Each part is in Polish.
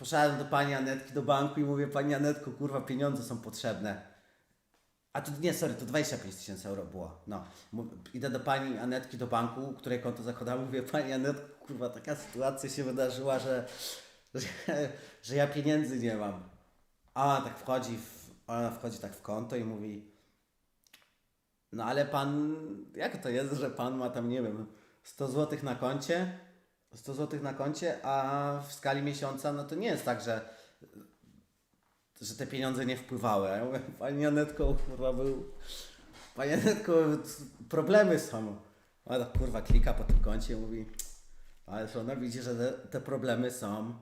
poszedłem do pani Anetki do banku i mówię, pani Anetko, kurwa, pieniądze są potrzebne. A to nie, sorry, to 25 tysięcy euro było. No. Idę do pani Anetki do banku, której konto zakładałem, mówię, pani Anetko, kurwa, taka sytuacja się wydarzyła, że, że, że ja pieniędzy nie mam. A ona tak wchodzi, w, ona wchodzi tak w konto i mówi, no ale pan, jak to jest, że pan ma tam, nie wiem, 100 zł na koncie, 100 zł na koncie, a w skali miesiąca, no to nie jest tak, że, że te pieniądze nie wpływały. Ja mówię, pani Anetko, kurwa, był, pani Anetko, problemy są. Ona kurwa, klika po tym koncie i mówi, ale ona widzi, że te, te problemy są,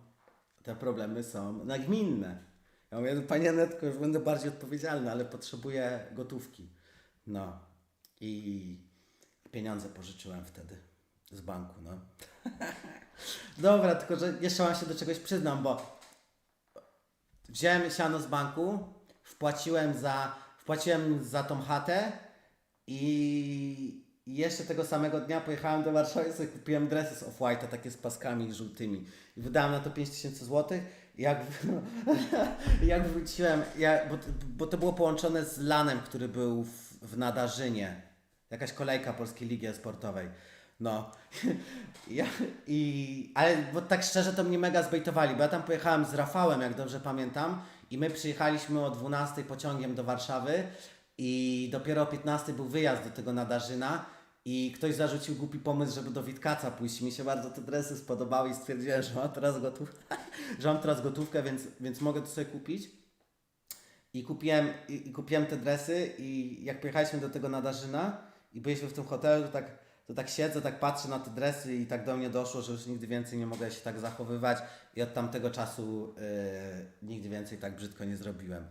te problemy są nagminne. Ja mówię, pani Anetko, już będę bardziej odpowiedzialny, ale potrzebuję gotówki. No i pieniądze pożyczyłem wtedy z banku, no. Dobra, tylko że jeszcze wam się do czegoś przyznam, bo wziąłem siano z banku, wpłaciłem za, wpłaciłem za tą chatę i jeszcze tego samego dnia pojechałem do Warszawy i sobie kupiłem dresy z Off-White'a, takie z paskami żółtymi. I wydałem na to 5000 zł. Jak, jak wróciłem, ja, bo, bo to było połączone z lanem, który był w, w Nadarzynie. Jakaś kolejka Polskiej Ligi Sportowej. No. Ja, i, ale bo tak szczerze to mnie mega zbejtowali, bo ja tam pojechałem z Rafałem, jak dobrze pamiętam, i my przyjechaliśmy o 12 pociągiem do Warszawy i dopiero o 15 był wyjazd do tego Nadarzyna i ktoś zarzucił głupi pomysł, żeby do Witkaca pójść. Mi się bardzo te dresy spodobały i stwierdziłem, że mam teraz gotówkę, że mam teraz gotówkę, więc, więc mogę to sobie kupić. I kupiłem, i, i kupiłem te dresy i jak pojechaliśmy do tego Nadarzyna i byliśmy w tym hotelu, to tak, to tak siedzę, tak patrzę na te dresy i tak do mnie doszło, że już nigdy więcej nie mogę się tak zachowywać i od tamtego czasu yy, nigdy więcej tak brzydko nie zrobiłem.